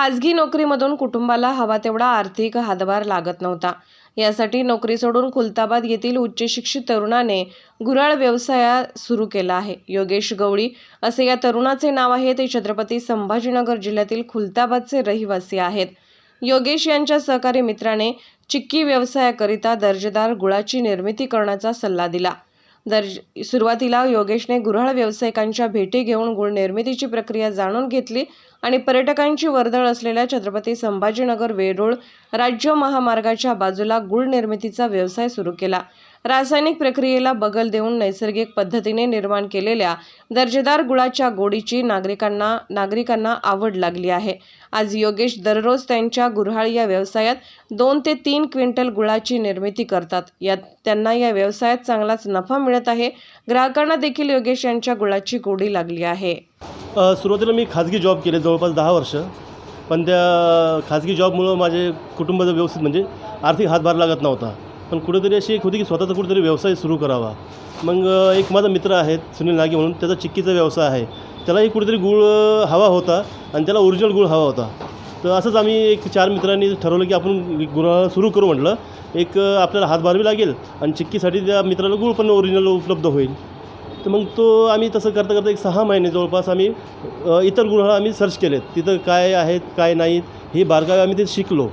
खाजगी नोकरीमधून कुटुंबाला हवा तेवढा आर्थिक हातभार लागत नव्हता. यासाठी नोकरी सोडून खुलताबाद येथील उच्चशिक्षित तरुणाने गुऱ्हाळ व्यवसाय सुरू केला आहे. योगेश गवळी असे या तरुणाचे नाव आहे. ते छत्रपती संभाजीनगर जिल्ह्यातील खुलताबादचे रहिवासी आहेत. योगेश यांच्या सहकारी मित्राने चिक्की व्यवसायाकरिता दर्जेदार गुळाची निर्मिती करण्याचा सल्ला दिला. दर्ज सुरुवातीला योगेशने गुऱ्हाळ व्यावसायिकांच्या भेटी घेऊन गुळ निर्मितीची प्रक्रिया जाणून घेतली आणि पर्यटकांची वर्दळ असलेल्या छत्रपती संभाजीनगर वेरूळ राज्य महामार्गाच्या बाजूला गुळ निर्मितीचा व्यवसाय सुरू केला. रासायनिक प्रक्रियेला बगल देऊन नैसर्गिक पद्धतीने निर्माण केलेल्या दर्जेदार गुळाच्या गोडीची नागरिकांना नागरिकांना आवड लागली आहे. आज योगेश दररोज त्यांच्या गुऱ्हाळ या व्यवसायात दोन ते तीन क्विंटल गुळाची निर्मिती करतात. यात त्यांना या व्यवसायात चांगलाच नफा मिळत आहे. ग्राहकांना देखील योगेश यांच्या गुळाची गोडी लागली आहे. सुरुवातीला मी खाजगी जॉब केले जवळपास दहा वर्ष. पण त्या खाजगी जॉबमुळं माझे कुटुंबाचं व्यवस्थित म्हणजे आर्थिक हातभार लागत नव्हता. पण कुठेतरी अशी एक होती की स्वतःचा कुठेतरी व्यवसाय सुरू करावा. मग एक माझा मित्र आहे सुनील नागे म्हणून त्याचा चिक्कीचा व्यवसाय आहे. त्यालाही कुठेतरी गुळ हवा होता आणि त्याला ओरिजिनल गुळ हवा होता. तर असंच आम्ही एक चार मित्रांनी ठरवलं की आपण गुळ सुरू करू म्हटलं. एक आपल्याला हातभारवी लागेल आणि चिक्कीसाठी त्या मित्राला गुळ पण ओरिजिनल उपलब्ध होईल. तर मग तो आम्ही तसं करता करता एक सहा महिने जवळपास आम्ही इतर गुन्हा आम्ही सर्च केलेत. तिथं काय आहेत काय नाहीत हे बारकावे आम्ही ते शिकलो.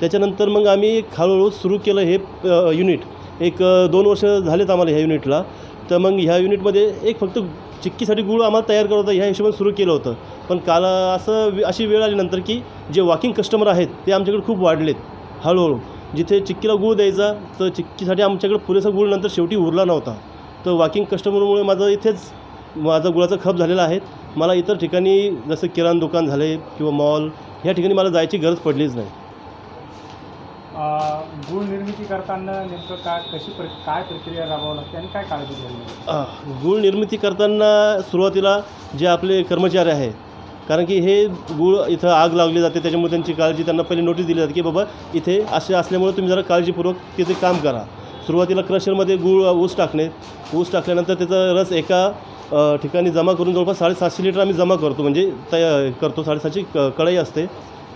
त्याच्यानंतर मग आम्ही एक हळूहळू सुरू केलं हे युनिट एक दोन वर्ष झालेत आम्हाला ह्या युनिटला तर मग ह्या युनिटमध्ये एक फक्त चिक्कीसाठी गुळ आम्हाला तयार करत होता ह्या हिशोबाने सुरू केलं होतं. पण काल असं अशी वेळ आली नंतर की जे वॉकिंग कस्टमर आहेत ते आमच्याकडे खूप वाढलेत हळूहळू. जिथे चिक्कीला गुळ द्यायचा तर चिक्कीसाठी आमच्याकडे पुरेसा गुळ नंतर शेवटी उरला नव्हता. तर वॉकिंग कस्टमरमुळे माझं इथेच माझा गुळाचा खप झालेला आहे. मला इतर ठिकाणी जसं किराणा दुकान झाले किंवा मॉल ह्या ठिकाणी मला जायची गरज पडलीच नाही. गुळ निर्मिती करताना नेमकं काय कशी प्र काय प्रक्रिया राबवावी लागते आणि काय काळजी घ्यावी लागते? गूळ निर्मिती करताना सुरुवातीला जे आपले कर्मचारी आहे कारण की हे गूळ इथं आग लावली जाते त्याच्यामुळे त्यांची काळजी त्यांना पहिले नोटीस दिली जाते की बाबा इथे असे असल्यामुळे तुम्ही जरा काळजीपूर्वक तिथे काम करा. सुरुवातीला क्रशरमध्ये गूळ ऊस टाकणे. ऊस टाकल्यानंतर त्याचा रस एका ठिकाणी जमा करून जवळपास साडेसातशे लिटर आम्ही जमा करतो. म्हणजे तया करतो साडेसातशे क कढई असते.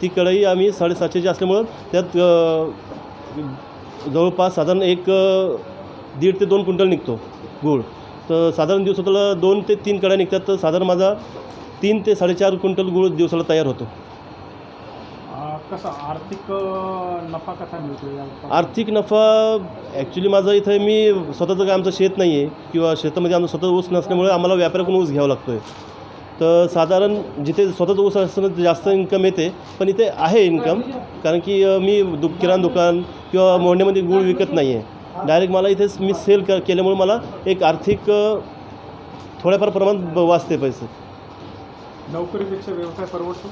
ती कढई आम्ही साडेसातशेची असल्यामुळं त्यात जवळपास साधारण एक दीड ते दोन क्विंटल निघतो गूळ. तर साधारण दिवसाला दोन ते तीन कड्या निघतात तर साधारण माझा तीन ते साडेचार क्विंटल गूळ दिवसाला तयार होतो. कसं आर्थिक नफा कसा मिळतो आर्थिक नफा ॲक्च्युली माझं इथं मी स्वतःचं काय आमचं शेत नाही आहे किंवा शेतामध्ये आमचं स्वतः ऊस नसल्यामुळे आम्हाला व्यापाऱ्याकडून ऊस घ्यावा लागतो आहे तर साधारण जिथे स्वतःचं ऊस असतं तिथे जास्त इन्कम येते पण इथे आहे इन्कम कारण की मी दु किराणा दुकान किंवा मोंड्यामध्ये गूळ विकत नाही आहे डायरेक्ट मला इथेच मी सेल क केल्यामुळे मला एक आर्थिक थोड्याफार प्रमाणात ब- वाचते पैसे. नोकरीपेक्षा व्यवसाय परवडतो?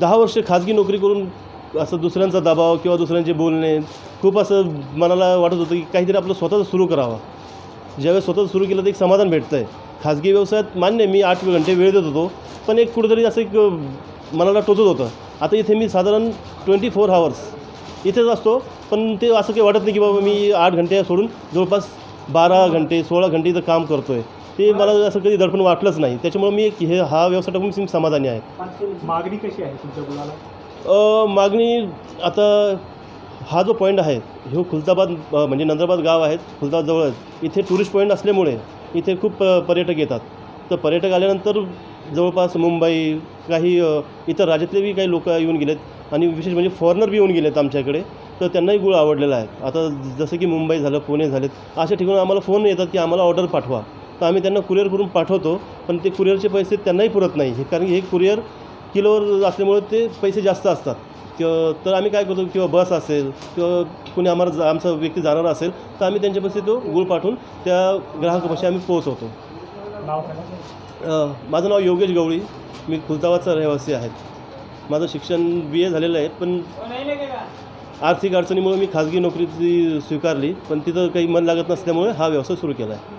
दहा वर्ष खाजगी नोकरी करून असं दुसऱ्यांचा दबाव किंवा दुसऱ्यांचे बोलणे खूप असं मनाला वाटत होतं की काहीतरी आपलं स्वतःचं सुरू करावं. ज्यावेळेस स्वतःचं सुरू केलं तर एक समाधान भेटतं आहे खाजगी व्यवसायात मान्य मी आठ घंटे वेळ देत होतो पण एक कुठेतरी असं एक मनाला टोचत होतं. आता इथे मी साधारण ट्वेंटी फोर हावर्स इथेच असतो पण ते असं काही वाटत नाही की बाबा मी आठ घंटे सोडून जवळपास बारा घंटे सोळा घंटे इथं काम करतो आहे ते मला असं कधी दडपण वाटलंच नाही. त्याच्यामुळे मी एक हे हा व्यवसाय टाकून मी समाधानी आहे. मागणी कशी आहे तुमच्या मागणी आता हा जो पॉईंट आहे ह्यो खुलताबाद म्हणजे नंदराबाद गाव आहेत खुलताबाद जवळच इथे टुरिस्ट पॉईंट असल्यामुळे इथे खूप पर्यटक येतात. तर पर्यटक आल्यानंतर जवळपास मुंबई काही इतर राज्यातले बी काही लोक येऊन गेलेत आणि विशेष म्हणजे फॉरेनर बी येऊन गेलेत आमच्याकडे. तर त्यांनाही गुळ आवडलेला आहे. आता जसं की मुंबई झालं पुणे झालेत अशा ठिकाणी आम्हाला फोन येतात की आम्हाला ऑर्डर पाठवा. तर आम्ही त्यांना कुरिअर करून पाठवतो पण ते कुरिअरचे पैसे त्यांनाही पुरत नाही. कारण की हे कुरिअर किलोवर असल्यामुळे ते पैसे जास्त असतात. किंवा तर आम्ही काय करतो किंवा बस असेल किंवा कुणी आम्हाला जा- आमचा व्यक्ती जाणार असेल तर आम्ही त्यांच्यापाशी तो गुळ पाठवून त्या ग्राहकापाशी आम्ही पोहोचवतो. नाव माझं नाव योगेश गवळी. मी खुलताबादचा रहिवासी आहे. माझं शिक्षण बी ए झालेलं आहे पण आर्थिक अडचणीमुळे मी खाजगी नोकरी ती स्वीकारली पण तिथं काही मन लागत नसल्यामुळे हा व्यवसाय सुरू केला आहे.